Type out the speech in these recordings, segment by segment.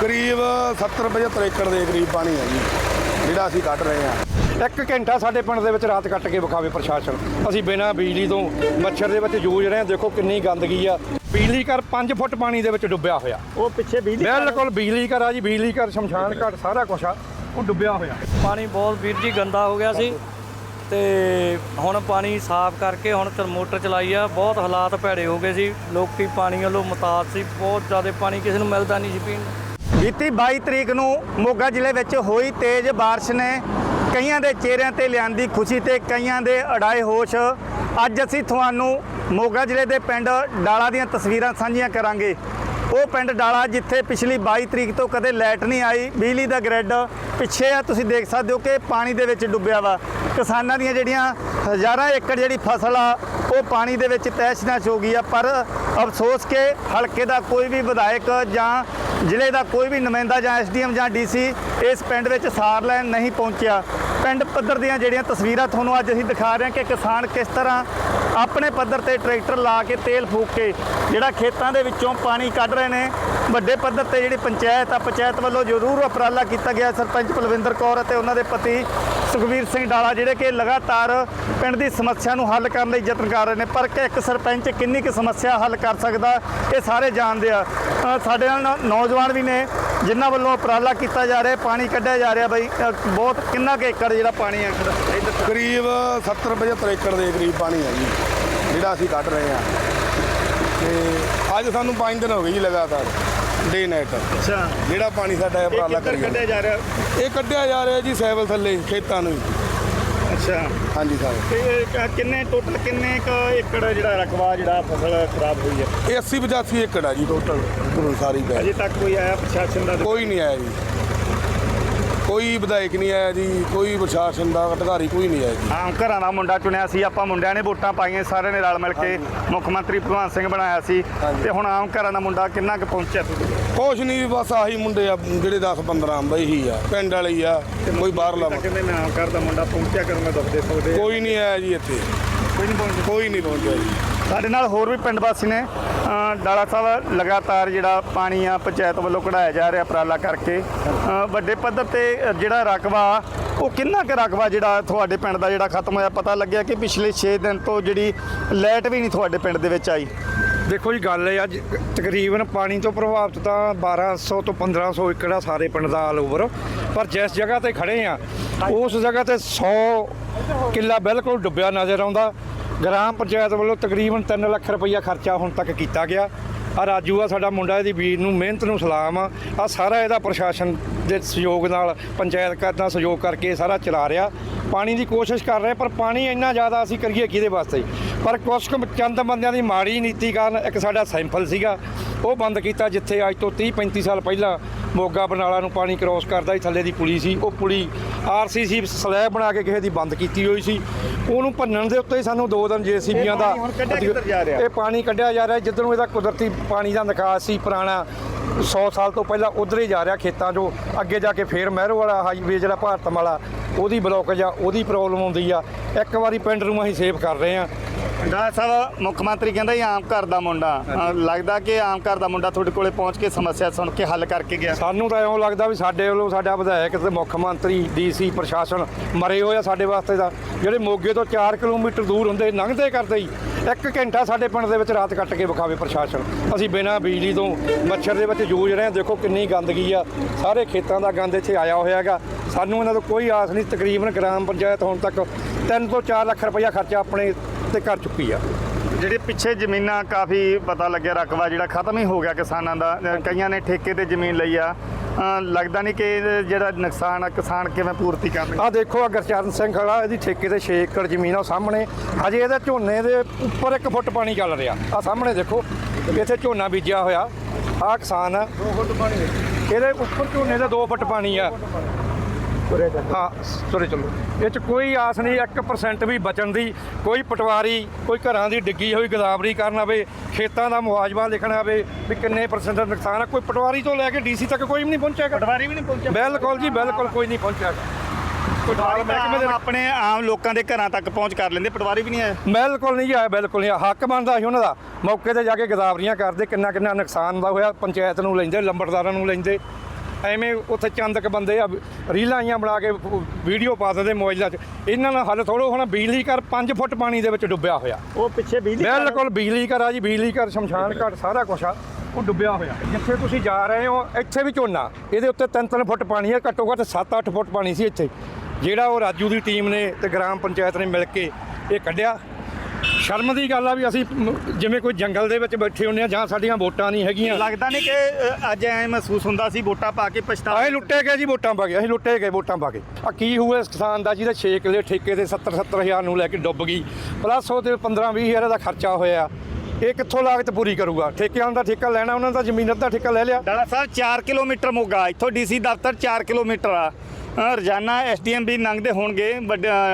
ਕਰੀਬ 70 75 ਏਕੜ ਦੇ ਕਰੀਬ ਪਾਣੀ ਹੈ ਜੀ। ਜਿਹੜਾ ਅਸੀਂ ਕੱਢ ਰਹੇ ਹਾਂ। ਇੱਕ ਘੰਟਾ ਸਾਡੇ ਪਿੰਡ ਦੇ ਵਿੱਚ ਰਾਤ ਕੱਟ ਕੇ ਵਿਖਾਵੇ ਪ੍ਰਸ਼ਾਸਨ। ਅਸੀਂ ਬਿਨਾਂ ਬਿਜਲੀ ਤੋਂ ਮੱਛਰ ਦੇ ਵਿੱਚ ਜੂਝ ਰਹੇ ਹਾਂ। ਦੇਖੋ ਕਿੰਨੀ ਗੰਦਗੀ ਆ। ਬਿਜਲੀ ਘਰ 5 ਫੁੱਟ ਪਾਣੀ ਦੇ ਵਿੱਚ ਡੁੱਬਿਆ ਹੋਇਆ। ਉਹ ਪਿੱਛੇ ਬਿਜਲੀ ਬਿਲਕੁਲ ਬਿਜਲੀ ਘਰ ਆ ਜੀ। ਬਿਜਲੀ ਘਰ ਸ਼ਮਸ਼ਾਨ ਘਾਟ ਸਾਰਾ ਕੁਝ ਆ। ਉਹ ਡੁੱਬਿਆ ਹੋਇਆ। ਪਾਣੀ ਬਹੁਤ ਵੀਰ ਜੀ ਗੰਦਾ ਹੋ ਗਿਆ ਸੀ। ਤੇ ਹੁਣ ਪਾਣੀ ਸਾਫ਼ ਕਰਕੇ ਹੁਣ ਮੋਟਰ ਚਲਾਈ ਆ। ਬਹੁਤ ਹਾਲਾਤ ਭੈੜੇ ਹੋ ਗਏ ਸੀ। ਲੋਕੀ ਪਾਣੀ ਵੱਲੋਂ ਮੁਤਾਜ ਸੀ। ਬਹੁਤ ਜ਼ਿਆਦਾ ਪਾਣੀ ਕਿਸੇ ਨੂੰ ਮਿਲਦਾ ਨਹੀਂ ਸੀ ਪੀਣ ਨੂੰ। ਬੀਤੀ 22 ਤਰੀਕ ਨੂੰ ਮੋਗਾ ਜ਼ਿਲ੍ਹੇ ਵਿੱਚ ਹੋਈ ਤੇਜ਼ ਬਾਰਿਸ਼ ਨੇ ਕਈਆਂ ਦੇ ਚਿਹਰਿਆਂ ਤੇ ਲਿਆਂਦੀ ਖੁਸ਼ੀ ਤੇ ਕਈਆਂ ਦੇ ਅੜਾਏ ਹੋਸ਼। ਅੱਜ ਅਸੀਂ ਤੁਹਾਨੂੰ ਮੋਗਾ ਜ਼ਿਲ੍ਹੇ ਦੇ ਪਿੰਡ ਡਾਲਾ ਦੀਆਂ ਤਸਵੀਰਾਂ ਸਾਂਝੀਆਂ ਕਰਾਂਗੇ। ਉਹ ਪਿੰਡ ਡਾਲਾ ਜਿੱਥੇ ਪਿਛਲੀ 22 ਤਰੀਕ ਤੋਂ ਕਦੇ ਲਾਈਟ ਨਹੀਂ ਆਈ, ਬਿਜਲੀ ਦਾ ਗ੍ਰਿਡ ਪਿੱਛੇ ਆ, ਤੁਸੀਂ ਦੇਖ ਸਕਦੇ ਹੋ ਕਿ ਪਾਣੀ ਦੇ ਵਿੱਚ ਡੁੱਬਿਆ ਵਾ। ਕਿਸਾਨਾਂ ਦੀਆਂ ਜਿਹੜੀਆਂ ਹਜ਼ਾਰਾਂ ਏਕੜ ਜਿਹੜੀ ਫਸਲ ਆ, ਉਹ ਪਾਣੀ ਦੇ ਵਿੱਚ ਤਹਿਸ਼-ਨਹਿਸ਼ ਹੋ ਗਈ ਆ। ਪਰ ਅਫਸੋਸ ਕਿ ਹਲਕੇ ਦਾ ਕੋਈ ਵੀ ਵਿਧਾਇਕ ਜਾਂ ਜ਼ਿਲ੍ਹੇ ਦਾ ਕੋਈ ਵੀ ਨੁਮਾਇੰਦਾ ਜਾਂ ਐਸਡੀਐਮ ਜਾਂ ਡੀਸੀ ਇਸ ਪਿੰਡ ਵਿੱਚ ਸਾਰ ਲੈਣ ਨਹੀਂ ਪਹੁੰਚਿਆ। ਪਿੰਡ ਪੱਧਰ ਦੀਆਂ ਜਿਹੜੀਆਂ ਤਸਵੀਰਾਂ ਤੁਹਾਨੂੰ ਅੱਜ ਅਸੀਂ ਦਿਖਾ ਰਹੇ ਹਾਂ ਕਿ ਕਿਸਾਨ ਕਿਸ ਤਰ੍ਹਾਂ ਆਪਣੇ ਪੱਧਰ ਤੇ ਟਰੈਕਟਰ ਲਾ ਕੇ ਤੇਲ ਫੂਕ ਕੇ ਜਿਹੜਾ ਖੇਤਾਂ ਦੇ ਵਿੱਚੋਂ ਪਾਣੀ ਕੱਢ ਰਹੇ ਨੇ। ਵੱਡੇ ਪੱਧਰ ਤੇ ਜਿਹੜੀ ਪੰਚਾਇਤ ਆ, ਪੰਚਾਇਤ ਵੱਲੋਂ ਜ਼ਰੂਰ ਉਪਰਾਲਾ ਕੀਤਾ ਗਿਆ। ਸਰਪੰਚ ਪਲਵਿੰਦਰ ਕੌਰ ਅਤੇ ਉਹਨਾਂ ਦੇ ਪਤੀ ਸੁਖਵੀਰ ਸਿੰਘ ਡਾਲਾ ਜਿਹੜੇ ਕਿ ਲਗਾਤਾਰ ਪਿੰਡ ਦੀ ਸਮੱਸਿਆ ਨੂੰ ਹੱਲ ਕਰਨ ਲਈ ਯਤਨ ਕਰ ਰਹੇ ਨੇ। ਪਰ ਕਿ ਇੱਕ ਸਰਪੰਚ ਕਿੰਨੀ ਕੁ ਸਮੱਸਿਆ ਹੱਲ ਕਰ ਸਕਦਾ, ਇਹ ਸਾਰੇ ਜਾਣਦੇ ਆ। ਸਾਡੇ ਨਾਲ ਨੌਜਵਾਨ ਵੀ ਨੇ ਜਿਨ੍ਹਾਂ ਵੱਲੋਂ ਉਪਰਾਲਾ ਕੀਤਾ ਜਾ ਰਿਹਾ ਪਾਣੀ ਕੱਢਿਆ ਜਾ ਰਿਹਾ ਬਾਈ ਬਹੁਤ ਕਿੰਨਾ ਕੁ ਏਕੜ ਜਿਹੜਾ ਪਾਣੀ ਹੈ ਇੱਧਰ ਕਰੀਬ 70 75 ਏਕੜ ਦੇ ਕਰੀਬ ਪਾਣੀ ਹੈ ਜੀ ਜਿਹੜਾ ਅਸੀਂ ਕੱਢ ਰਹੇ ਹਾਂ। ਤੇ ਅੱਜ ਸਾਨੂੰ 5 ਦਿਨ ਹੋ ਗਏ ਜੀ ਲਗਾਤਾਰ ਡੇ ਨਾਈਟ ਅੱਛਾ। ਜਿਹੜਾ ਪਾਣੀ ਸਾਡਾ ਉਪਰਾਲਾ ਕਰੀ ਕੱਢਿਆ ਜਾ ਰਿਹਾ। ਇਹ ਕੱਢਿਆ ਜਾ ਰਿਹਾ ਜੀ ਸੈਵਲ ਥੱਲੇ ਖੇਤਾਂ ਨੂੰ। ਅੱਛਾ। ਹਾਂਜੀ ਸਾਹਿਬ ਤੇ ਇਹ ਕ- ਕਿੰਨੇ ਟੋਟਲ ਕਿੰਨੇ ਕ ਏਕੜ ਜਿਹੜਾ ਰਕਬਾ ਜਿਹੜਾ ਫਸਲ ਖਰਾਬ ਹੋਈ ਹੈ? ਇਹ 80 85 ਏਕੜ ਆ ਜੀ ਟੋਟਲ ਸਾਰੀ ਪੈ ਅਜੇ ਤੱਕ ਕੋਈ ਆਇਆ ਪ੍ਰਸ਼ਾਸਨ ਦਾ? ਕੋਈ ਨਹੀਂ ਆਇਆ ਜੀ। ਕੋਈ ਵਿਧਾਇਕ ਨਹੀਂ ਆਇਆ ਜੀ ਕੋਈ ਪ੍ਰਸ਼ਾਸਨ ਦਾ ਅਧਿਕਾਰੀ ਕੋਈ ਨਹੀਂ ਆਇਆ ਜੀ। ਆਮ ਘਰਾਂ ਦਾ ਮੁੰਡਾ ਚੁਣਿਆ ਸੀ ਆਪਾਂ ਮੁੰਡਿਆਂ ਨੇ ਵੋਟਾਂ ਪਾਈਆਂ ਸਾਰਿਆਂ ਨੇ ਰਲ ਮਿਲ ਕੇ ਮੁੱਖ ਮੰਤਰੀ ਭਗਵੰਤ ਸਿੰਘ ਬਣਾਇਆ ਸੀ। ਤੇ ਹੁਣ ਆਮ ਘਰਾਂ ਦਾ ਮੁੰਡਾ ਕਿੰਨਾ ਕੁ ਪਹੁੰਚਿਆ? ਕੁਛ ਨਹੀਂ ਬਸ ਆਹੀ ਮੁੰਡੇ ਆ ਜਿਹੜੇ 10 15 ਬਈ ਹੀ ਆ ਪਿੰਡ ਵਾਲੇ ਹੀ ਆ ਕੋਈ ਬਾਹਰਲਾ ਕਹਿੰਦੇ ਮੈਂ ਆਮ ਘਰ ਦਾ ਮੁੰਡਾ ਪਹੁੰਚਿਆ ਕਰੂੰਗਾ ਦੱਸਦੇ ਸਕਦੇ ਕੋਈ ਨਹੀਂ ਆਇਆ ਜੀ ਇੱਥੇ। ਕੋਈ ਨਹੀਂ ਪਹੁੰਚਿਆ। ਕੋਈ ਨਹੀਂ ਪਹੁੰਚਿਆ ਜੀ। ਸਾਡੇ ਨਾਲ ਹੋਰ ਵੀ ਪਿੰਡ ਵਾਸੀ ਨੇ ਡਾਲਾ ਸਾਹਿਬ, ਲਗਾਤਾਰ ਜਿਹੜਾ ਪਾਣੀ ਆ ਪੰਚਾਇਤ ਵੱਲੋਂ ਕਢਾਇਆ ਜਾ ਰਿਹਾ ਉਪਰਾਲਾ ਕਰਕੇ। ਵੱਡੇ ਪੱਧਰ ਤੇ ਜਿਹੜਾ ਰਕਬਾ, ਉਹ ਕਿੰਨਾ ਕੁ ਰਕਬਾ ਜਿਹੜਾ ਤੁਹਾਡੇ ਪਿੰਡ ਦਾ ਜਿਹੜਾ ਖਤਮ ਹੋਇਆ? ਪਤਾ ਲੱਗਿਆ ਕਿ ਪਿਛਲੇ 6 ਦਿਨ ਤੋਂ ਜਿਹੜੀ ਲਾਈਟ ਵੀ ਨਹੀਂ ਤੁਹਾਡੇ ਪਿੰਡ ਦੇ ਵਿੱਚ ਆਈ। ਦੇਖੋ ਜੀ, ਗੱਲ ਹੈ ਅੱਜ ਤਕਰੀਬਨ ਪਾਣੀ ਤੋਂ ਪ੍ਰਭਾਵਿਤ ਤਾਂ 1200 ਤੋਂ 1500 ਏਕੜ ਆ ਸਾਰੇ ਪਿੰਡ ਦਾ ਆਲ ਓਵਰ ਪਰ ਜਿਸ ਜਗ੍ਹਾ ਤੇ ਖੜੇ ਆ, ਉਸ ਜਗ੍ਹਾ ਤੇ 100 ਕਿੱਲਾ ਬਿਲਕੁਲ ਡੁੱਬਿਆ ਨਜ਼ਰ ਆਉਂਦਾ। ਗ੍ਰਾਮ ਪੰਚਾਇਤ ਵੱਲੋਂ ਤਕਰੀਬਨ 3 ਲੱਖ ਰੁਪਈਆ ਖਰਚਾ ਹੁਣ ਤੱਕ ਕੀਤਾ ਗਿਆ। ਆ ਰਾਜੂ ਆ, ਸਾਡਾ ਮੁੰਡਾ, ਇਹਦੀ ਵੀਰ ਨੂੰ ਮਿਹਨਤ ਨੂੰ ਸਲਾਮ ਆ। ਆ ਸਾਰਾ ਇਹਦਾ ਪ੍ਰਸ਼ਾਸਨ ਦੇ ਸਹਿਯੋਗ ਨਾਲ, ਪੰਚਾਇਤ ਕਰਦਾ ਸਹਿਯੋਗ ਕਰਕੇ ਸਾਰਾ ਚਲਾ ਰਿਹਾ। ਪਾਣੀ ਦੀ ਕੋਸ਼ਿਸ਼ ਕਰ ਰਹੇ, ਪਰ ਪਾਣੀ ਇੰਨਾ ਜ਼ਿਆਦਾ ਅਸੀਂ ਕਰੀਏ ਕਿਹਦੇ ਵਾਸਤੇ? ਪਰ ਕੁਛ ਕੁ ਚੰਦ ਬੰਦਿਆਂ ਦੀ ਮਾੜੀ ਨੀਤੀ ਕਾਰਨ ਇੱਕ ਸਾਡਾ ਸੈਂਪਲ ਸੀਗਾ। ਉਹ ਬੰਦ ਕੀਤਾ, ਜਿੱਥੇ ਅੱਜ ਤੋਂ 30 35 ਸਾਲ ਪਹਿਲਾਂ ਮੋਗਾ ਬਰਨਾਲਾ ਨੂੰ ਪਾਣੀ ਕ੍ਰੋਸ ਕਰਦਾ ਸੀ ਥੱਲੇ ਦੀ ਪੁਲੀ ਸੀ। ਉਹ ਪੁਲੀ ਆਰਸੀਸੀ ਸਲੈਬ ਬਣਾ ਕੇ ਕਿਸੇ ਦੀ ਬੰਦ ਕੀਤੀ ਹੋਈ ਸੀ। ਉਹਨੂੰ ਭੰਨਣ ਦੇ ਉੱਤੇ ਹੀ ਸਾਨੂੰ ਦੋ ਦਿਨ ਜੀਸੀਬੀਆਂ ਦਾ? ਇਹ ਪਾਣੀ ਕੱਢਿਆ ਜਾ ਰਿਹਾ। ਜਿੱਧਰੋਂ ਇਹਦਾ ਕੁਦਰਤੀ ਪਾਣੀ ਦਾ ਨਿਕਾਸ ਸੀ ਪੁਰਾਣਾ 100 ਸਾਲ ਤੋਂ ਪਹਿਲਾਂ ਉਧਰ ਹੀ ਜਾ ਰਿਹਾ ਖੇਤਾਂ 'ਚੋਂ। ਅੱਗੇ ਜਾ ਕੇ ਫੇਰ ਮਹਿਰੋ ਵਾਲਾ ਹਾਈਵੇ ਜਿਹੜਾ ਭਾਰਤਮ ਵਾਲਾ ਉਹਦੀ ਬਲੋਕੇਜ ਆ ਉਹਦੀ ਪ੍ਰੋਬਲਮ ਆਉਂਦੀ ਆ। ਇੱਕ ਵਾਰੀ ਪਿੰਡ ਨੂੰ ਅਸੀਂ ਸੇਵ ਕਰ ਰਹੇ ਆ ਡਾਲਾ ਸਾਹਿਬ ਮੁੱਖ ਮੰਤਰੀ ਕਹਿੰਦਾ ਇਹ ਆਮ ਘਰ ਦਾ ਮੁੰਡਾ। ਅ, ਲੱਗਦਾ ਕਿ ਆਮ ਘਰ ਦਾ ਮੁੰਡਾ ਤੁਹਾਡੇ ਕੋਲੇ ਪਹੁੰਚ ਕੇ ਸਮੱਸਿਆ ਸੁਣ ਕੇ ਹੱਲ ਕਰਕੇ ਗਿਆ। ਸਾਨੂੰ ਤਾਂ ਇਉਂ ਲੱਗਦਾ ਵੀ ਸਾਡੇ ਵੱਲੋਂ ਸਾਡਾ ਵਿਧਾਇਕ ਤੇ ਮੁੱਖ ਮੰਤਰੀ ਡੀਸੀ ਪ੍ਰਸ਼ਾਸਨ ਮਰੇ ਹੋਏ ਆ ਸਾਡੇ ਵਾਸਤੇ ਦਾ ਜਿਹੜੇ ਮੋਗੇ ਤੋਂ 4 ਕਿਲੋਮੀਟਰ ਦੂਰ ਹੁੰਦੇ ਲੰਘਦੇ ਕਰਦੇ ਹੀ ਇੱਕ ਘੰਟਾ ਸਾਡੇ ਪਿੰਡ ਦੇ ਵਿੱਚ ਰਾਤ ਕੱਟ ਕੇ ਵਿਖਾਵੇ ਪ੍ਰਸ਼ਾਸਨ। ਅਸੀਂ ਬਿਨਾਂ ਬਿਜਲੀ ਤੋਂ ਮੱਛਰ ਦੇ ਵਿੱਚ ਜੂਝ ਰਹੇ ਹਾਂ। ਦੇਖੋ ਕਿੰਨੀ ਗੰਦਗੀ ਆ। ਸਾਰੇ ਖੇਤਾਂ ਦਾ ਗੰਦ ਇੱਥੇ ਆਇਆ ਹੋਇਆ ਹੈਗਾ। ਸਾਨੂੰ ਇਹਨਾਂ ਤੋਂ ਕੋਈ ਆਸ ਨਹੀਂ। ਤਕਰੀਬਨ ਗ੍ਰਾਮ ਪੰਚਾਇਤ ਹੁਣ ਤੱਕ 3 ਤੋਂ 4 ਲੱਖ ਰੁਪਈਆ ਖਰਚਾ ਆਪਣੇ ਤੇ ਕਰ ਚੁੱਕੀ ਆ। ਜਿਹੜੇ ਪਿੱਛੇ ਜ਼ਮੀਨਾਂ ਕਾਫੀ ਪਤਾ ਲੱਗਿਆ ਰਕਬਾ ਜਿਹੜਾ ਖਤਮ ਹੀ ਹੋ ਗਿਆ ਕਿਸਾਨਾਂ ਦਾ। ਕਈਆਂ ਨੇ ਠੇਕੇ ਤੇ ਜ਼ਮੀਨ ਲਈ ਆ। ਲੱਗਦਾ ਨਹੀਂ ਕਿ ਇਹ ਜਿਹੜਾ ਨੁਕਸਾਨ ਆ ਕਿਸਾਨ ਕਿਵੇਂ ਪੂਰਤੀ ਕਰਨਗੇ ਆ ਦੇਖੋ ਆ ਗੁਰਚਰਨ ਸਿੰਘ ਖੜਾ ਇਹਦੀ ਠੇਕੇ ਤੇ 6 ਏਕੜ ਜ਼ਮੀਨ ਆ ਉਹ ਸਾਹਮਣੇ। ਹਜੇ ਇਹਦੇ ਝੋਨੇ ਦੇ ਉੱਪਰ 1 ਫੁੱਟ ਪਾਣੀ ਚੱਲ ਰਿਹਾ। ਆ ਸਾਹਮਣੇ ਦੇਖੋ ਇੱਥੇ ਝੋਨਾ ਬੀਜਿਆ ਹੋਇਆ। ਆ ਕਿਸਾਨ ਆ। 2 ਫੁੱਟ ਪਾਣੀ ਇਹਦੇ ਉੱਪਰ ਝੋਨੇ ਦਾ 2 ਫੁੱਟ ਪਾਣੀ ਆ। ਹਾਂ ਤੁਰੇ ਚਲੋ। ਇਹ ਚ ਕੋਈ ਆਸ ਨਹੀਂ 1% ਵੀ ਬਚਣ ਦੀ। ਕੋਈ ਪਟਵਾਰੀ ਕੋਈ ਘਰਾਂ ਦੀ ਡਿੱਗੀ ਹੋਈ ਗਦਾਵਰੀ ਕਰਨ ਆਵੇ ਖੇਤਾਂ ਦਾ ਮੁਆਵਜ਼ਾ ਲਿਖਣਾ ਆਵੇ ਵੀ ਕਿੰਨੇ ਪਰਸੈਂਟ ਦਾ ਨੁਕਸਾਨ ਆ। ਕੋਈ ਪਟਵਾਰੀ ਤੋਂ ਲੈ ਕੇ ਡੀਸੀ ਤੱਕ ਕੋਈ ਵੀ ਨਹੀਂ ਪਹੁੰਚਿਆਗਾ ਪਟਵਾਰੀ ਵੀ ਨਹੀਂ ਪਹੁੰਚਿਆ। ਬਿਲਕੁਲ ਜੀ ਬਿਲਕੁਲ ਕੋਈ ਨਹੀਂ ਪਟਵਾਰੀ ਮਹਿਕਮੇ ਦੇ ਆਪਣੇ ਆਮ ਲੋਕਾਂ ਦੇ ਘਰਾਂ ਤੱਕ ਪਹੁੰਚ ਕਰ ਲੈਂਦੇ ਪਟਵਾਰੀ ਵੀ ਨਹੀਂ ਆਇਆ। ਬਿਲਕੁਲ ਨਹੀਂ ਆਇਆ ਬਿਲਕੁਲ ਨਹੀਂ। ਹੱਕ ਬਣਦਾ ਸੀ ਉਹਨਾਂ ਦਾ। ਮੌਕੇ ਤੇ ਜਾ ਕੇ ਗਦਾਵਰੀਆਂ ਕਰਦੇ ਕਿੰਨਾ ਕਿੰਨਾ ਨੁਕਸਾਨ ਦਾ ਹੋਇਆ। ਪੰਚਾਇਤ ਨੂੰ ਲੈਂਦੇ ਲੰਬੜਦਾਰਾਂ ਨੂੰ ਲੈਂਦੇ। ਐਵੇਂ ਉੱਥੇ ਚੰਦਕ ਬੰਦੇ ਆ ਰੀਲਾਂ ਆਈਆਂ ਬਣਾ ਕੇ ਵੀਡੀਓ ਪਾ ਦਿੰਦੇ ਮੋਬਾਈਲਾਂ 'ਚ। ਇਹਨਾਂ ਨਾਲ ਹੱਲ ਥੋੜੋ ਹੁਣ ਬਿਜਲੀ ਘਰ 5 ਫੁੱਟ ਪਾਣੀ ਦੇ ਵਿੱਚ ਡੁੱਬਿਆ ਹੋਇਆ। ਉਹ ਪਿੱਛੇ ਬਿਜਲੀ ਬਿਲਕੁਲ ਬਿਜਲੀ ਘਰ ਆ ਜੀ ਬਿਜਲੀ ਘਰ ਸ਼ਮਸ਼ਾਨ ਘਾਟ ਸਾਰਾ ਕੁਝ ਆ ਉਹ ਡੁੱਬਿਆ ਹੋਇਆ। ਜਿੱਥੇ ਤੁਸੀਂ ਜਾ ਰਹੇ ਹੋ ਇੱਥੇ ਵੀ ਝੋਨਾ। ਇਹਦੇ ਉੱਤੇ 3-3 ਫੁੱਟ ਪਾਣੀ ਹੈ ਘੱਟੋ ਘੱਟ 7-8 ਫੁੱਟ ਪਾਣੀ ਸੀ ਇੱਥੇ। ਜਿਹੜਾ ਉਹ ਰਾਜੂ ਦੀ ਟੀਮ ਨੇ ਤੇ ਗ੍ਰਾਮ ਪੰਚਾਇਤ ਨੇ ਮਿਲ ਕੇ ਇਹ ਕੱਢਿਆ। ਸ਼ਰਮ ਦੀ ਗੱਲ ਆ ਵੀ ਅਸੀਂ ਮ- ਜਿਵੇਂ ਕੋਈ ਜੰਗਲ ਦੇ ਵਿੱਚ ਬੈਠੇ ਹੁੰਦੇ ਆ ਜਾਂ ਸਾਡੀਆਂ ਵੋਟਾਂ ਨਹੀਂ ਹੈਗੀਆਂ। ਲੱਗਦਾ ਨਹੀਂ ਕਿ ਅ, ਅੱਜ ਐ ਮਹਿਸੂਸ ਹੁੰਦਾ ਸੀ ਵੋਟਾਂ ਪਾ ਕੇ ਪਛਤਾਵਾ ਅਸੀਂ ਲੁੱਟੇ ਗਏ ਜੀ ਵੋਟਾਂ ਪਾ ਕੇ ਅਸੀਂ ਲੁੱਟੇ ਗਏ ਵੋਟਾਂ ਪਾ ਕੇ। ਆ ਕੀ ਹੋਇਆ ਇਸ ਕਿਸਾਨ ਦਾ ਜਿਹਦੇ 6 ਕਿੱਲੇ ਠੇਕੇ ਤੇ 70 70 ਹਜ਼ਾਰ ਨੂੰ ਲੈ ਕੇ ਡੁੱਬ ਗਈ। ਪਲੱਸ ਉਹਦੇ 15 20 ਹਜ਼ਾਰ ਦਾ ਖਰਚਾ ਹੋਇਆ। ਇਹ ਕਿੱਥੋਂ ਲਾਗਤ ਪੂਰੀ ਕਰੂਗਾ? ਠੇਕਿਆਂ ਦਾ ਠੇਕਾ ਲੈਣਾ ਉਹਨਾਂ ਦਾ ਜ਼ਮੀਨ ਦਾ ਠੇਕਾ ਲੈ ਲਿਆ। ਡਾਲਾ ਸਾਹਿਬ 4 ਕਿਲੋਮੀਟਰ ਮੋਗਾ ਇੱਥੋਂ ਡੀਸੀ ਦਫ਼ਤਰ 4 ਕਿਲੋਮੀਟਰ ਆ। ਰੋਜ਼ਾਨਾ ਐਸਡੀਐਮ ਵੀ ਲੰਘਦੇ ਹੋਣਗੇ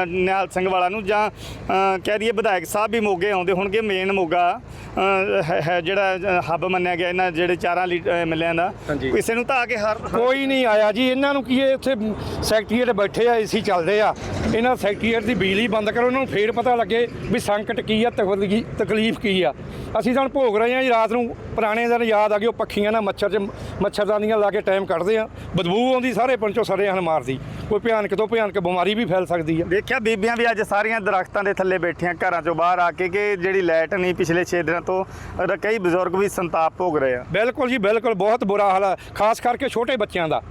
ਨਿਹਾਲ ਸਿੰਘ ਵਾਲਾ ਨੂੰ ਜਾਂ ਕਹਿ ਦਈਏ ਵਿਧਾਇਕ ਸਾਹਿਬ ਵੀ ਮੋਗੇ ਆਉਂਦੇ ਹੋਣਗੇ ਮੇਨ ਮੋਗਾ ਹੈ- ਜਿਹੜਾ ਹੱਬ ਮੰਨਿਆ ਗਿਆ ਇਹਨਾਂ ਜਿਹੜੇ ਚਾਰਾਂ ਐਮਐਲਏਆਂ ਦਾ। ਕਿਸੇ ਨੂੰ ਤਾਂ ਆ ਕੇ ਹਰ ਕੋਈ ਨਹੀਂ ਆਇਆ ਜੀ ਇਹਨਾਂ ਨੂੰ ਕੀ ਹੈ ਇੱਥੇ ਸੈਕਟਰੀਏਟ ਬੈਠੇ ਆ ਏਸੀ ਚੱਲਦੇ ਆ। ਇਹਨਾਂ ਸੈਕਟਰੀਏਟ ਦੀ ਬਿਜਲੀ ਬੰਦ ਕਰੋ ਉਹਨਾਂ ਨੂੰ ਫੇਰ ਪਤਾ ਲੱਗੇ ਵੀ ਸੰਕਟ ਕੀ ਆ ਤਕਲੀਫ ਤਕਲੀਫ ਕੀ ਆ। ਅਸੀਂ ਤਾਂ ਭੋਗ ਰਹੇ ਆ ਜੀ ਰਾਤ ਨੂੰ ਪੁਰਾਣੇ ਦਿਨ ਯਾਦ ਆ ਗਏ ਉਹ ਪੱਖੀਆਂ ਨਾਲ ਮੱਛਰ ਚ ਮੱਛਰਦਾਨੀਆਂ ਲਾ ਕੇ ਟਾਈਮ ਕੱਢਦੇ ਆ। ਬਦਬੂ ਆਉਂਦੀ ਸਾਰੇ ਪੰਚੋ ਸਾਰੇ ਹਨ ਮਾਰਦੀ ਕੋਈ ਭਿਆਨਕ ਤੋਂ ਭਿਆਨਕ ਬਿਮਾਰੀ ਵੀ ਫੈਲ ਸਕਦੀ ਆ। ਦੇਖਿਆ ਬੀਬੀਆਂ ਵੀ ਅੱਜ ਸਾਰੀਆਂ ਦਰਖਤਾਂ ਦੇ ਥੱਲੇ ਬੈਠੀਆਂ ਘਰਾਂ ਚੋਂ ਬਾਹਰ ਆ ਕੇ ਕਿ ਜਿਹੜੀ ਲਾਈਟ ਨਹੀਂ ਪਿਛਲੇ 6 ਦਿਨਾਂ ਤੋਂ ਕਈ ਬਜ਼ੁਰਗ ਵੀ ਸੰਤਾਪ ਭੋਗ ਰਹੇ ਆ। ਬਿਲਕੁਲ ਜੀ ਬਿਲਕੁਲ ਬਹੁਤ ਬੁਰਾ ਹਾਲ ਹੈ ਖਾਸ ਕਰਕੇ ਛੋਟੇ ਬੱਚਿਆਂ ਦਾ।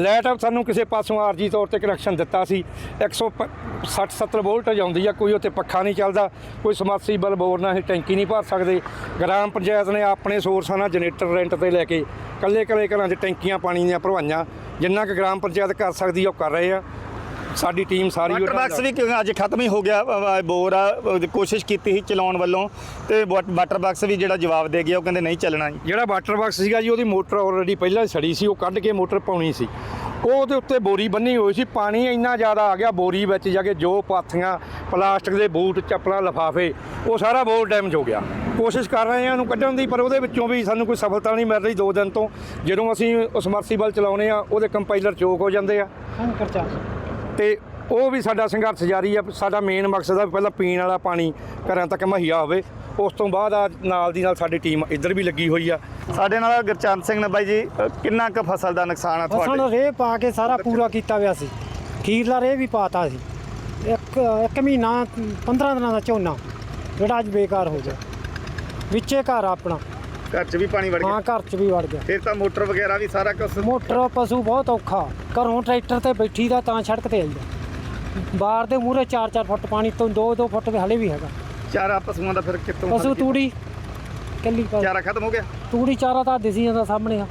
ਲਾਈਟ ਸਾਨੂੰ ਕਿਸੇ ਪਾਸੋਂ ਆਰਜੀ ਤੌਰ ਤੇ ਕਨੈਕਸ਼ਨ ਦਿੱਤਾ ਸੀ। 160 70 ਵੋਲਟ ਆਉਂਦੀ ਆ ਕੋਈ ਉੱਤੇ ਪੱਖਾ ਨਹੀਂ ਚੱਲਦਾ ਕੋਈ ਸਮਰਸੀਬਲ ਬੋਰ ਨਾਲ ਅਸੀਂ ਟੈਂਕੀ ਨਹੀਂ ਭਰ ਸਕਦੇ। ਗ੍ਰਾਮ ਪੰਚਾਇਤ ਨੇ ਆਪਣੇ ਸੋਰਸਾਂ ਨਾਲ ਜਨਰੇਟਰ ਰੈਂਟ ਤੇ ਲੈ ਕੇ ਕੱਲੇ ਕੱਲੇ ਘਰਾਂ 'ਚ ਟੈਂਕੀਆਂ ਪਾਣੀ ਦੀਆਂ ਭਰਵਾਈਆਂ। ਜਿੰਨਾ ਕਿ ਗ੍ਰਾਮ ਪੰਚਾਇਤ ਕਰ ਸਕਦੀ ਆ ਉਹ ਕਰ ਰਹੇ ਆ। ਸਾਡੀ ਟੀਮ ਸਾਰੀ ਵਾਟਰ ਬਾਕਸ ਵੀ ਕਿਉਂ ਅੱਜ ਖਤਮ ਹੀ ਹੋ ਗਿਆ ਅ, ਅ, ਬੋਰ ਆ ਅ, ਕੋਸ਼ਿਸ਼ ਕੀਤੀ ਸੀ ਚਲਾਉਣ ਵੱਲੋਂ ਤੇ ਵਾਟ- ਵਾਟਰ ਬਾਕਸ ਵੀ ਜਿਹੜਾ ਜਵਾਬ ਦੇ ਗਿਆ ਉਹ ਕਹਿੰਦੇ ਨਹੀਂ ਚੱਲਣਾ ਜੀ। ਜਿਹੜਾ ਵਾਟਰ ਬਾਕਸ ਸੀਗਾ ਜੀ ਉਹਦੀ ਮੋਟਰ ਆਲਰੇਡੀ ਪਹਿਲਾਂ ਹੀ ਸੜੀ ਸੀ ਉਹ ਕੱਢ ਕੇ ਮੋਟਰ ਪਾਉਣੀ ਸੀ। ਉਹ ਉਹਦੇ ਉੱਤੇ ਬੋਰੀ ਬੰਨੀ ਹੋਈ ਸੀ ਪਾਣੀ ਇੰਨਾ ਜ਼ਿਆਦਾ ਆ ਗਿਆ ਬੋਰੀ ਵਿੱਚ ਜਾ ਕੇ ਜੋ ਪਾਥੀਆਂ ਪਲਾਸਟਿਕ ਦੇ ਬੂਟ ਚੱਪਲਾਂ ਲਫਾਫੇ ਉਹ ਸਾਰਾ ਬੋਰ ਡੈਮੇਜ ਹੋ ਗਿਆ। ਕੋਸ਼ਿਸ਼ ਕਰ ਰਹੇ ਹਾਂ ਇਹਨੂੰ ਕੱਢਣ ਦੀ ਪਰ ਉਹਦੇ ਵਿੱਚੋਂ ਵੀ ਸਾਨੂੰ ਕੋਈ ਸਫਲਤਾ ਨਹੀਂ ਮਿਲ ਰਹੀ ਦੋ ਦਿਨ ਤੋਂ। ਜਦੋਂ ਅਸੀਂ ਉਸ ਸਮਰਸੀਬਲ ਚਲਾਉਨੇ ਆ ਉਹਦੇ ਕੰਪਾਈਲਰ ਚੋਕ ਹੋ ਜਾਂਦੇ ਆ। ਤੇ ਉਹ ਵੀ ਸਾਡਾ ਸੰਘਰਸ਼ ਜਾਰੀ ਆ ਸਾਡਾ ਮੇਨ ਮਕਸਦ ਆ ਪਹਿਲਾਂ ਪੀਣ ਵਾਲਾ ਪਾਣੀ ਘਰਾਂ ਤੱਕ ਮੁਹੱਈਆ ਹੋਵੇ। ਉਸ ਤੋਂ ਬਾਅਦ ਆ ਨਾਲ ਦੀ ਨਾਲ ਸਾਡੀ ਟੀਮ ਇੱਧਰ ਵੀ ਲੱਗੀ ਹੋਈ ਆ। ਸਾਡੇ ਨਾਲ ਗੁਰਚਰਨ ਸਿੰਘ ਨੇ ਬਾਈ ਜੀ ਕਿੰਨਾ ਕੁ ਫਸਲ ਦਾ ਨੁਕਸਾਨ ਆ ਫਸਲ ਤੁਹਾਡੇ ਰੇ ਪਾ ਕੇ ਸਾਰਾ ਪੂਰਾ ਕੀਤਾ ਹੋਇਆ ਸੀ। ਖੀਰਲਾ ਰੇ ਵੀ ਪਾਤਾ ਸੀ। ਇੱਕ ਇੱਕ ਮਹੀਨਾ 15 ਦਿਨਾਂ ਦਾ ਝੋਨਾ ਜਿਹੜਾ ਅੱਜ ਬੇਕਾਰ ਹੋ ਗਿਆ। ਵਿੱਚੇ ਘਰ ਆ ਆਪਣਾ। ਘਰ 'ਚ ਵੀ ਪਾਣੀ ਵੜ ਹਾਂ ਗਿਆ ਘਰ ਚ ਵੀ ਵੜ ਗਿਆ। ਫਿਰ ਤਾਂ ਮੋਟਰ ਵਗੈਰਾ ਵੀ ਸਾਰਾ ਕੁਝ ਮੋਟਰ ਪਸ਼ੂ ਬਹੁਤ ਔਖਾ। ਘਰੋਂ ਟਰੈਕਟਰ ਤੇ ਬੈਠੀ ਦਾ ਤਾਂ ਸੜਕ ਤੇ ਆਈਦਾ ਬਾਹਰ ਦੇ ਮੂਹਰੇ 4-4 ਫੁੱਟ ਪਾਣੀ ਤੋਂ 2-2 ਫੁੱਟ ਤੇ ਹਲੇ ਵੀ ਹੈਗਾ। ਚਾਰਾ ਪਸ਼ੂਆਂ ਦਾ ਫਿਰ ਕਿੱਥੋਂ ਪਸ਼ੂ ਤੂੜੀ। ਕੱਲੀ ਪ- ਚਾਰਾ ਖਤਮ ਹੋ ਗਿਆ? ਤੂੜੀ ਚਾਰਾ ਤਾਂ ਦਿਸੀ ਜਾਂਦਾ ਸਾਹਮਣੇ ਆ।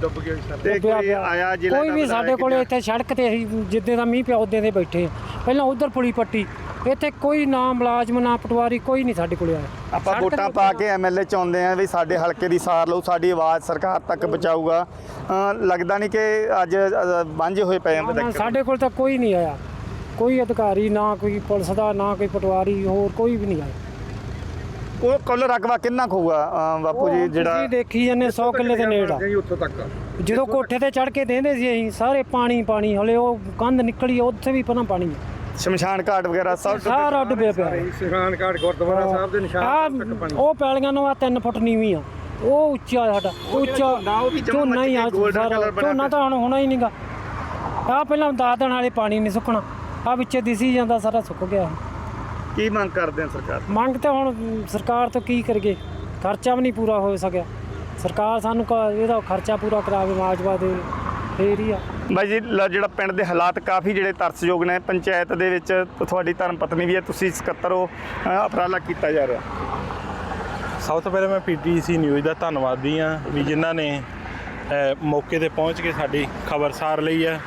ਡੁੱਬ ਗਿਆ ਸਰ। ਤੇ ਡੁੱਬਿਆ ਕੋਈ ਪਿਆ। ਆਇਆ ਜ਼ਿਲ੍ਹਾ ਕੋਈ ਦਾ ਵੀ ਸਾਡੇ ਕੋਲੇ ਇੱਥੇ ਸੜਕ ਤੇ ਅਸੀਂ ਜਿੱਦੇ ਦਾ ਮੀਂਹ ਪਿਆ ਉਦੋਂ ਦੇ ਬੈਠੇ ਹਾਂ। ਪਹਿਲਾਂ ਉਧਰ ਪੁਲੀ ਪੱਟੀ। ਇੱਥੇ ਕੋਈ ਨਾ ਮੁਲਾਜ਼ਮ ਨਾ ਪਟਵਾਰੀ ਕੋਈ ਨਹੀਂ ਸਾਡੇ ਕੋਲੇ ਆਇਆ। ਆਪਾਂ ਵੋਟਾਂ ਪਾ ਕੇ ਐਮਐਲਏ ਚਾਹੁੰਦੇ ਆ ਵੀ ਸਾਡੇ ਹਲਕੇ ਦੀ ਸਾਰ ਲਓ ਸਾਡੀ ਆਵਾਜ਼ ਸਰਕਾਰ ਤੱਕ ਪਹੁੰਚਾਊਗਾ। ਲੱਗਦਾ ਨਹੀਂ ਕਿ ਅੱਜ ਵਾਂਝੇ ਹੋਏ ਪਏ ਆ ਨਾ, ਸਾਡੇ ਕੋਲ ਤਾਂ ਕੋਈ ਨਹੀਂ ਆਇਆ। ਕੋਈ ਅਧਿਕਾਰੀ ਨਾ ਕੋਈ ਪੁਲਿਸ ਦਾ ਨਾ ਕੋਈ ਪਟਵਾਰੀ ਹੋਰ ਕੋਈ ਵੀ ਨਹੀਂ ਆਇਆ। ਉਹ ਕੁੱਲ ਰਕਬਾ ਕਿੰਨਾ ਅ, ਬਾਪੂ ਜੀ ਜਿਹੜਾ ਤੁਸੀਂ ਦੇਖੀ ਜੰਨੇ 100 ਕਿੱਲੇ ਦੇ ਨੇੜ ਆ। ਜੀ ਉੱਥੋਂ ਤੱਕ? ਜਦੋਂ ਕੋਠੇ ਤੇ ਚੜ ਕੇ ਦੇਂਦੇ ਸੀ ਅਸੀਂ ਸਾਰੇ ਪਾਣੀ ਪਾਣੀ ਹਲੇ ਉਹ ਕੰਧ ਨਿਕਲੀ ਉੱਥੇ ਵੀ ਪਨਾ ਪਾਣੀ ਹੈ ਸ਼ਮਸ਼ਾਨ ਘਾਟ ਵਗੈਰਾ ਸਭ ਸਾਰਾ ਡੁੱਬਿਆ ਪਿਆ। ਸਿਖਾਨ ਘਾਟ ਗੁਰਦੁਆਰਾ ਸਾਹਿਬ ਦੇ ਨਿਸ਼ਾਨ ਤੱਕ ਪਾਣੀ ਉਹ ਪੈਲੀਆਂ ਨੂੰ ਆ 3 ਫੁੱਟ ਨੀਵੀਂ ਆ। ਉਹ ਉੱਚਾ ਸਾਡਾ। ਉੱਚਾ ਝੋਨਾ ਹੀ ਆ ਝੋਨਾ ਤਾਂ ਹੁਣ ਹੋਣਾ ਹੀ ਨਹੀਂਗਾ। ਆ ਪਹਿਲਾਂ ਦਸ ਦਿਨ ਵਾਲੇ ਪਾਣੀ ਨਹੀਂ ਸੁੱਕਣਾ। ਆ ਵਿੱਚੇ ਦਿਸੀ ਜਾਂਦਾ ਸਾਰਾ ਸੁੱਕ ਗਿਆ ਕੀ ਮੰਗ ਕਰਦੇ ਆ ਸਰਕਾਰ ਮੰਗ ਤਾਂ ਹੁਣ ਸਰਕਾਰ ਤੋਂ ਕੀ ਕਰੀਏ? ਖਰਚਾ ਵੀ ਨਹੀਂ ਪੂਰਾ ਹੋ ਸਕਿਆ। ਸਰਕਾਰ ਸਾਨੂੰ ਇਹਦਾ ਖਰਚਾ ਪੂਰਾ ਕਰਾਵੇ ਮਾਜਵਾ ਦੇ ਫੇਰ ਹੀ ਆ। ਬਾਈ ਜੀ ਲ- ਜਿਹੜਾ ਪਿੰਡ ਦੇ ਹਾਲਾਤ ਕਾਫੀ ਜਿਹੜੇ ਤਰਸਯੋਗ ਨੇ ਪੰਚਾਇਤ ਦੇ ਵਿੱਚ ਤੁਹਾਡੀ ਧਰਮ ਪਤਨੀ ਵੀ ਹੈ ਤੁਸੀਂ ਸਕੱਤਰ ਹੋ ਅ, ਉਪਰਾਲਾ ਕੀਤਾ ਜਾ ਰਿਹਾ। ਸਭ ਤੋਂ ਪਹਿਲਾਂ ਮੈਂ ਪੀਟੀਸੀ ਨਿਊਜ਼ ਦਾ ਧੰਨਵਾਦੀ ਹਾਂ ਵੀ ਜਿਨ੍ਹਾਂ ਨੇ ਅ, ਮੌਕੇ ਤੇ ਪਹੁੰਚ ਕੇ ਸਾਡੀ ਖਬਰਸਾਰ ਲਈ ਹੈ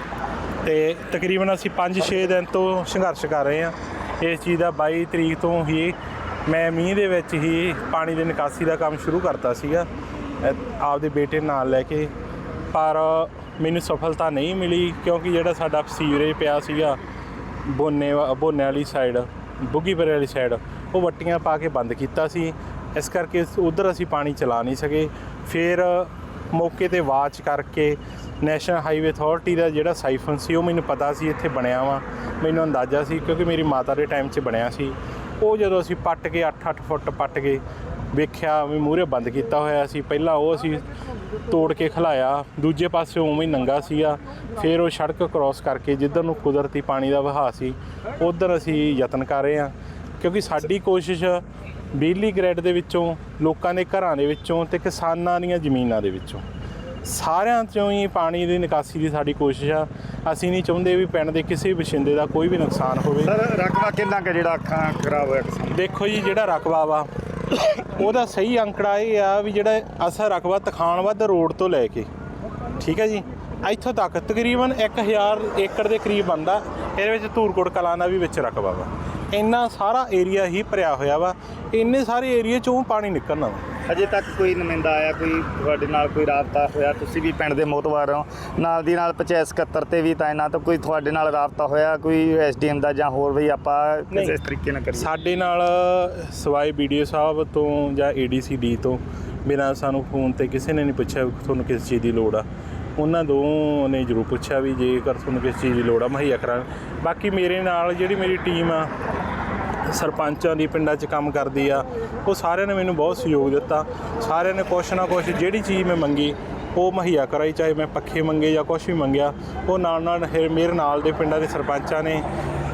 ਤੇ ਤਕਰੀਬਨ ਅਸੀਂ 5-6 ਦਿਨ ਤੋਂ ਸੰਘਰਸ਼ ਕਰ ਰਹੇ ਹਾਂ। ਇਸ ਚੀਜ਼ ਦਾ 22 ਤਰੀਕ ਤੋਂ ਹੀ ਮੈਂ ਮੀਂਹ ਦੇ ਵਿੱਚ ਹੀ ਪਾਣੀ ਦੀ ਨਿਕਾਸੀ ਦਾ ਕੰਮ ਸ਼ੁਰੂ ਕਰਤਾ ਸੀਗਾ ਅ, ਆਪਦੇ ਬੇਟੇ ਨਾਲ ਲੈ ਕੇ। ਪਰ ਮੈਨੂੰ ਸਫਲਤਾ ਨਹੀਂ ਮਿਲੀ ਕਿਉਂਕਿ ਜਿਹੜਾ ਸਾਡਾ ਸੀਵਰੇਜ ਪਿਆ ਸੀਗਾ ਬੋਨੇ ਵਾ- ਬੋਨੇ ਵਾਲੀ ਸਾਈਡ ਬੁੱਗੀਪੁਰੇ ਵਾਲੀ ਸਾਈਡ ਉਹ ਵੱਟੀਆਂ ਪਾ ਕੇ ਬੰਦ ਕੀਤਾ ਸੀ। ਇਸ ਕਰਕੇ ਉਧਰ ਅਸੀਂ ਪਾਣੀ ਚਲਾ ਨਹੀਂ ਸਕੇ। ਫਿਰ ਮੌਕੇ ਤੇ ਵਾਚ ਕਰਕੇ ਨੈਸ਼ਨਲ ਹਾਈਵੇ ਅਥਾਰਟੀ ਦਾ ਜਿਹੜਾ ਸਾਈਫਨ ਸੀ, ਉਹ ਮੈਨੂੰ ਪਤਾ ਸੀ, ਇੱਥੇ ਬਣਿਆ ਵਾ। ਮੈਨੂੰ ਅੰਦਾਜ਼ਾ ਸੀ ਕਿਉਂਕਿ ਮੇਰੀ ਮਾਤਾ ਦੇ ਟਾਈਮ 'ਚ ਬਣਿਆ ਸੀ। ਉਹ ਜਦੋਂ ਅਸੀਂ ਪੱਟ ਕੇ 8-8 ਫੁੱਟ ਪੱਟ ਕੇ ਵੇਖਿਆ ਵੀ ਮੂਹਰੇ ਬੰਦ ਕੀਤਾ ਹੋਇਆ ਸੀ। ਪਹਿਲਾਂ ਉਹ ਅਸੀਂ ਤੋੜ ਕੇ ਖਲਾਇਆ। ਦੂਜੇ ਪਾਸੇ ਉਵੇਂ ਹੀ ਨੰਗਾ ਸੀਗਾ। ਫਿਰ ਉਹ ਸੜਕ ਕ੍ਰਾਸ ਕਰਕੇ ਜਿੱਧਰ ਨੂੰ ਕੁਦਰਤੀ ਪਾਣੀ ਦਾ ਵਹਾਅ ਸੀ ਉਧਰ ਅਸੀਂ ਯਤਨ ਕਰ ਰਹੇ ਹਾਂ। ਕਿਉਂਕਿ ਸਾਡੀ ਕੋਸ਼ਿਸ਼ ਬਿਜਲੀ ਗ੍ਰਿਡ ਦੇ ਵਿੱਚੋਂ ਲੋਕਾਂ ਦੇ ਘਰਾਂ ਦੇ ਵਿੱਚੋਂ ਤੇ ਕਿਸਾਨਾਂ ਦੀਆਂ ਜ਼ਮੀਨਾਂ ਦੇ ਵਿੱਚੋਂ। ਸਾਰਿਆਂ ਚੋਂ ਹੀ ਪਾਣੀ ਦੀ ਨਿਕਾਸੀ ਦੀ ਸਾਡੀ ਕੋਸ਼ਿਸ਼ ਆ। ਅਸੀਂ ਨਹੀਂ ਚਾਹੁੰਦੇ ਵੀ ਪਿੰਡ ਦੇ ਕਿਸੇ ਵੀ ਵਸਿੰਦੇ ਦਾ ਕੋਈ ਵੀ ਨੁਕਸਾਨ ਹੋਵੇ। ਸਰ ਰਕਬਾ ਕਿੰਨਾ ਕੁ ਜਿਹੜਾ ਅੱਖਾਂ ਖਰਾਬ ਹੋਇਆ ਦੇਖੋ ਜੀ ਜਿਹੜਾ ਰਕਬਾ ਵਾ ਉਹਦਾ ਸਹੀ ਅੰਕੜਾ ਇਹ ਆ ਵੀ ਜਿਹੜਾ ਅਸਰ ਰਕਬਾ ਤਖਾਨਵੱਧ ਰੋਡ ਤੋਂ ਲੈ ਕੇ। ਠੀਕ ਹੈ ਜੀ? ਇੱਥੋਂ ਤੱਕ ਤਕਰੀਬਨ 1000 ਏਕੜ ਦੇ ਕਰੀਬ ਬੰਦਾ ਇਹਦੇ ਵਿੱਚ ਧੂਰਕੋਟ ਕਲਾਂ ਦਾ ਵੀ ਵਿੱਚ ਰਕਬਾ ਵਾ। ਇੰਨਾ ਸਾਰਾ ਏਰੀਆ ਹੀ ਭਰਿਆ ਹੋਇਆ ਵਾ। ਇੰਨੇ ਸਾਰੇ ਏਰੀਆ ਚੋਂ ਪਾਣੀ ਨਿਕਲਣਾ ਵਾ। ਅਜੇ ਤੱਕ ਕੋਈ ਨੁਮਾਇੰਦਾ ਆਇਆ ਕੋਈ ਤੁਹਾਡੇ ਨਾਲ ਕੋਈ ਰਾਬਤਾ ਹੋਇਆ? ਤੁਸੀਂ ਵੀ ਪਿੰਡ ਦੇ ਮੋਤਵਾਰ ਹੋ। ਨਾਲ ਦੀ ਨਾਲ ਪੰਚਾਇਤ ਸਕੱਤਰ ਤੇ ਵੀ ਤਾਇਨਾਤ ਕੋਈ ਤੁਹਾਡੇ ਨਾਲ ਰਾਬਤਾ ਹੋਇਆ ਕੋਈ ਐਸਡੀਐਮ ਦਾ ਜਾਂ ਹੋਰ ਵੀ ਆਪਾਂ ਕਿਸੇ। ਇਸ ਤਰੀਕੇ ਨਾਲ ਕਰੀਏ? ਸਾਡੇ ਨਾਲ ਸਵਾਈ ਵੀਡੀਓ ਸਾਹਿਬ ਤੋਂ ਜਾਂ ਏਡੀਸੀਡੀ ਤੋਂ ਬਿਨਾਂ ਸਾਨੂੰ ਫੋਨ ਤੇ ਕਿਸੇ ਨੇ ਨਹੀਂ ਪੁੱਛਿਆ ਤੁਹਾਨੂੰ ਕਿਸ ਚੀਜ਼ ਦੀ ਲੋੜ ਆ। ਉਹਨਾਂ ਦੋ ਨੇ ਜ਼ਰੂਰ ਪੁੱਛਿਆ ਵੀ ਜੇਕਰ ਤੁਹਾਨੂੰ ਕਿਸ ਚੀਜ਼ ਦੀ ਲੋੜ ਆ ਮੁਹੱਈਆ ਕਰਾਂ ਬਾਕੀ ਮੇਰੇ ਨਾਲ ਜਿਹੜੀ ਮੇਰੀ ਟੀਮ ਆ ਸਰਪੰਚਾਂ ਦੀ ਪਿੰਡਾਂ 'ਚ ਕੰਮ ਕਰਦੀ ਆ ਉਹ ਸਾਰਿਆਂ ਨੇ ਮੈਨੂੰ ਬਹੁਤ ਸਹਿਯੋਗ ਦਿੱਤਾ। ਸਾਰਿਆਂ ਨੇ ਕੁਛ ਨਾ ਕੁਛ ਜਿਹੜੀ ਚੀਜ਼ ਮੈਂ ਮੰਗੀ ਉਹ ਮੁਹੱਈਆ ਕਰਾਈ ਚਾਹੇ ਮੈਂ ਪੱਖੇ ਮੰਗੇ ਜਾਂ ਕੁਛ ਵੀ ਮੰਗਿਆ ਉਹ ਨਾਲ ਨਾਲ ਫਿਰ ਮੇਰੇ ਨਾਲ ਦੇ ਪਿੰਡਾਂ ਦੇ ਸਰਪੰਚਾਂ ਨੇ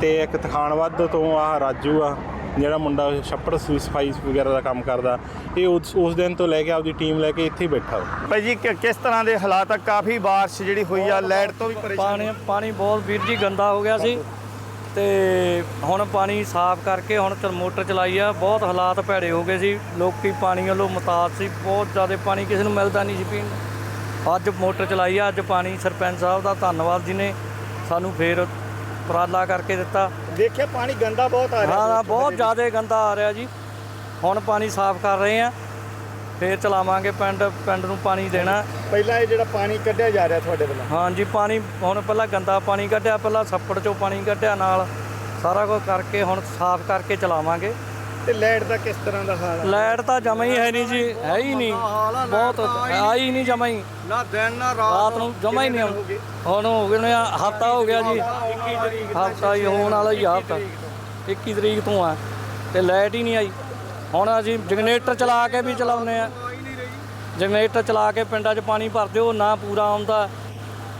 ਤੇ ਇੱਕ ਤਖਾਨਵੱਧ ਤੋਂ ਆਹ ਰਾਜੂ ਆ ਜਿਹੜਾ ਮੁੰਡਾ ਛੱਪੜ ਸਫ਼ਾਈ ਵਗੈਰਾ ਦਾ ਕੰਮ ਕਰਦਾ ਇਹ ਉਸ ਉਸ ਦਿਨ ਤੋਂ ਲੈ ਕੇ ਆਪਦੀ ਟੀਮ ਲੈ ਕੇ ਇੱਥੇ ਹੀ ਬੈਠਾ ਭਾਈ ਜੀ ਕਿਸ ਤਰ੍ਹਾਂ ਦੇ ਹਾਲਾਤ ਆ? ਕਾਫੀ ਬਾਰਿਸ਼ ਜਿਹੜੀ ਹੋਈ ਆ ਲਾਈਟ ਤੋਂ ਵੀ ਪਰੇਸ਼ਾਨ ਪਾਣੀ ਪਾਣੀ ਬਹੁਤ ਵੀਰ ਜੀ ਗੰਦਾ ਹੋ ਗਿਆ ਸੀ। ਤੇ ਹੁਣ ਪਾਣੀ ਸਾਫ਼ ਕਰਕੇ ਹੁਣ ਚ ਮੋਟਰ ਚਲਾਈ ਆ ਬਹੁਤ ਹਾਲਾਤ ਭੈੜੇ ਹੋ ਗਏ ਸੀ ਲੋਕੀ ਪਾਣੀ ਵੱਲੋਂ ਮੁਤਾਜ ਸੀ ਬਹੁਤ ਜ਼ਿਆਦਾ ਪਾਣੀ ਕਿਸੇ ਨੂੰ ਮਿਲਦਾ ਨਹੀਂ ਸੀ ਪੀਣ। ਅੱਜ ਮੋਟਰ ਚਲਾਈ ਆ ਅੱਜ ਪਾਣੀ ਸਰਪੰਚ ਸਾਹਿਬ ਦਾ ਧੰਨਵਾਦ ਜੀ ਨੇ ਸਾਨੂੰ ਫੇਰ ਉਪਰਾਲਾ ਕਰਕੇ ਦਿੱਤਾ। ਦੇਖਿਆ ਪਾਣੀ ਗੰਦਾ ਬਹੁਤ ਆ ਰਿਹਾ। ਹਾਂ ਬਹੁਤ ਜ਼ਿਆਦਾ ਗੰਦਾ ਆ ਰਿਹਾ ਜੀ। ਹੁਣ ਪਾਣੀ ਸਾਫ਼ ਕਰ ਰਹੇ ਆ। ਫੇਰ ਚਲਾਵਾਂਗੇ ਪਿੰਡ ਪਿੰਡ ਨੂੰ ਪਾਣੀ ਦੇਣਾ। ਪਹਿਲਾਂ ਇਹ ਜਿਹੜਾ ਪਾਣੀ ਕੱਢਿਆ ਜਾ ਰਿਹਾ ਤੁਹਾਡੇ ਵੱਲੋਂ? ਹਾਂਜੀ ਪਾਣੀ ਹੁਣ ਪਹਿਲਾਂ ਗੰਦਾ ਪਾਣੀ ਕੱਢਿਆ ਪਹਿਲਾਂ ਛੱਪੜ ਚੋਂ ਪਾਣੀ ਕੱਢਿਆ ਨਾਲ ਸਾਰਾ ਕੁਝ ਕਰਕੇ ਹੁਣ ਸਾਫ਼ ਕਰਕੇ ਚਲਾਵਾਂਗੇ। ਤੇ ਲਾਈਟ ਦਾ ਕਿਸ ਤਰ੍ਹਾਂ ਦਾ ਹਾਲ ਆ? ਲਾਈਟ ਤਾਂ ਜਮਾ ਹੀ ਹੈ ਨਹੀਂ ਜੀ ਹੈ ਹੀ ਨਹੀਂ। ਬਹੁਤ ਆਈ ਨਹੀਂ। ਜਮਾ ਹੀ। ਨਾ ਦਿਨ ਨਾ ਰਾਤ। ਨੂੰ ਜਮਾ ਹੀ ਨਹੀਂ ਹੁਣ ਹੋ ਗਏ ਨੇ ਹਫਤਾ ਹੋ ਗਿਆ ਜੀ। ਹਫਤਾ ਹੀ ਹੋਣ ਵਾਲਾ ਹੀ ਹਫਤਾ। 21 ਤਰੀਕ ਤੋਂ ਆ। ਤੇ ਲਾਈਟ ਹੀ ਨਹੀਂ ਆਈ। ਹੁਣ ਅਸੀਂ ਜਨਰੇਟਰ ਚਲਾ ਕੇ ਵੀ ਚਲਾਉਂਦੇ ਆ ਜਨਰੇਟਰ ਚਲਾ ਕੇ ਪਿੰਡਾਂ 'ਚ ਪਾਣੀ ਭਰਦੇ ਉਹ ਨਾ ਪੂਰਾ ਆਉਂਦਾ।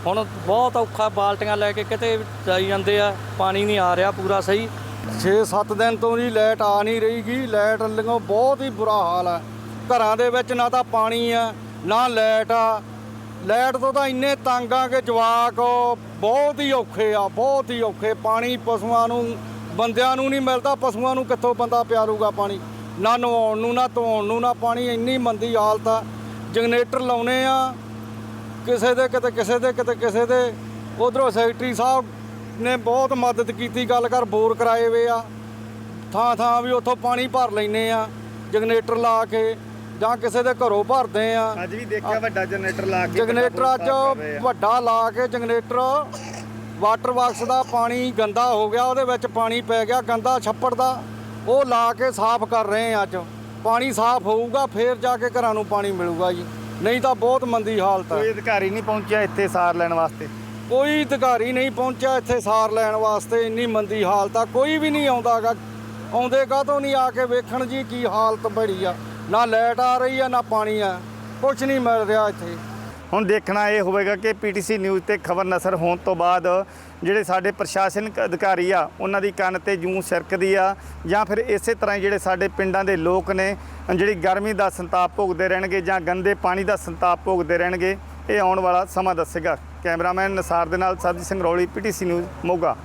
ਹੁਣ ਬਹੁਤ ਔਖਾ ਬਾਲਟੀਆਂ ਲੈ ਕੇ ਕਿਤੇ ਜਾਈ ਜਾਂਦੇ ਆ, ਪਾਣੀ ਨਹੀਂ ਆ ਰਿਹਾ ਪੂਰਾ ਸਹੀ। 6-7 ਦਿਨ ਤੋਂ ਜੀ ਲਾਈਟ ਆ ਨਹੀਂ ਰਹੀਗੀ, ਲਾਈਟ ਲਿਓ ਬਹੁਤ ਹੀ ਬੁਰਾ ਹਾਲ ਆ। ਘਰਾਂ ਦੇ ਵਿੱਚ ਨਾ ਤਾਂ ਪਾਣੀ ਆ, ਨਾ ਲਾਈਟ ਆ। ਲਾਈਟ ਤੋਂ ਤਾਂ ਇੰਨੇ ਤੰਗ ਆ ਕਿ ਜਵਾਕ ਬਹੁਤ ਹੀ ਔਖੇ ਆ, ਬਹੁਤ ਹੀ ਔਖੇ। ਪਾਣੀ ਪਸ਼ੂਆਂ ਨੂੰ, ਬੰਦਿਆਂ ਨੂੰ ਨਹੀਂ ਮਿਲਦਾ, ਪਸ਼ੂਆਂ ਨੂੰ ਕਿੱਥੋਂ ਬੰਦਾ ਪਿਆਰੂਗਾ ਪਾਣੀ? ਨਾ ਨਹਾਉਣ ਨੂੰ ਨਾ ਧੋਣ ਨੂੰ ਨਾ ਪਾਣੀ ਇੰਨੀ ਮੰਦੀ ਹਾਲਤ ਆ। ਜਨਰੇਟਰ ਲਾਉਨੇ ਆ। ਕਿਸੇ ਦੇ ਕਿਤੇ ਕਿਸੇ ਦੇ ਕਿਤੇ ਕਿਸੇ ਦੇ। ਉਧਰੋਂ ਸੈਕਟਰੀ ਸਾਹਿਬ ਨੇ ਬਹੁਤ ਮਦਦ ਕੀਤੀ ਗੱਲ ਕਰ ਬੋਰ ਕਰਾਏ ਵੇ ਆ। ਥਾਂ ਥਾਂ ਵੀ ਉੱਥੋਂ ਪਾਣੀ ਭਰ ਲੈਨੇ ਆ ਜਨਰੇਟਰ ਲਾ ਕੇ ਜਾਂ ਕਿਸੇ ਦੇ ਘਰੋਂ ਭਰਦੇ ਆ। ਅੱਜ ਵੀ ਦੇਖਿਆ ਵੱਡਾ ਜਨਰੇਟਰ ਲਾ ਕੇ ਜਨਰੇਟਰ ਅੱਜ ਵੱਡਾ ਲਾ ਕੇ ਜਨਰੇਟਰ ਵਾਟਰ ਬਾਕਸ ਦਾ ਪਾਣੀ ਗੰਦਾ ਹੋ ਗਿਆ ਉਹਦੇ ਵਿੱਚ ਪਾਣੀ ਪੈ ਗਿਆ ਗੰਦਾ ਛੱਪੜ ਦਾ। ਉਹ ਲਾ ਕੇ ਸਾਫ਼ ਕਰ ਰਹੇ ਆ ਅੱਜ। ਪਾਣੀ ਸਾਫ਼ ਹੋਊਗਾ ਫੇਰ ਜਾ ਕੇ ਘਰਾਂ ਨੂੰ ਪਾਣੀ ਮਿਲੂਗਾ ਜੀ। ਨਹੀਂ ਤਾਂ ਬਹੁਤ ਮੰਦੀ ਹਾਲਤ ਹੈ ਕੋਈ ਅਧਿਕਾਰੀ ਨਹੀਂ ਪਹੁੰਚਿਆ ਇੱਥੇ ਸਾਰ ਲੈਣ ਵਾਸਤੇ? ਕੋਈ ਅਧਿਕਾਰੀ ਨਹੀਂ ਪਹੁੰਚਿਆ ਇੱਥੇ ਸਾਰ ਲੈਣ ਵਾਸਤੇ। ਇੰਨੀ ਮੰਦੀ ਹਾਲਤ ਆ। ਕੋਈ ਵੀ ਨਹੀਂ ਆਉਂਦਾਗਾ। ਆਉਂਦੇ ਕਾਹਤੋਂ ਨਹੀਂ ਆ ਕੇ ਵੇਖਣ ਜੀ ਕੀ ਹਾਲਤ ਬੜੀ ਆ। ਨਾ ਲਾਈਟ ਆ ਰਹੀ ਆ ਨਾ ਪਾਣੀ ਆ। ਕੁਝ ਨਹੀਂ ਮਿਲ ਰਿਹਾ ਇੱਥੇ। ਹੁਣ ਦੇਖਣਾ ਇਹ ਹੋਵੇਗਾ ਕਿ ਪੀਟੀਸੀ ਨਿਊਜ਼ ਤੇ ਖਬਰ ਨਸਰ ਹੋਣ ਤੋਂ ਬਾਅਦ ਜਿਹੜੇ ਸਾਡੇ ਪ੍ਰਸ਼ਾਸਨਿਕ ਅਧਿਕਾਰੀ ਆ, ਉਹਨਾਂ ਦੀ ਕੰਨ ਤੇ ਜੂੰ ਸਿਰਕਦੀ ਆ ਜਾਂ ਫਿਰ ਇਸੇ ਤਰ੍ਹਾਂ ਹੀ ਜਿਹੜੇ ਸਾਡੇ ਪਿੰਡਾਂ ਦੇ ਲੋਕ ਨੇ, ਜਿਹੜੀ ਗਰਮੀ ਦਾ ਸੰਤਾਪ ਭੋਗਦੇ ਰਹਿਣਗੇ ਜਾਂ ਗੰਦੇ ਪਾਣੀ ਦਾ ਸੰਤਾਪ ਭੋਗਦੇ ਰਹਿਣਗੇ, ਇਹ ਆਉਣ ਵਾਲਾ ਸਮਾਂ ਦੱਸੇਗਾ। ਕੈਮਰਾਮੈਨ ਨਸਾਰ ਦੇ ਨਾਲ ਸਰਜੀਤ ਸਿੰਘ ਰੌਲੀ, ਪੀਟੀਸੀ ਨਿਊਜ਼, ਮੋਗਾ।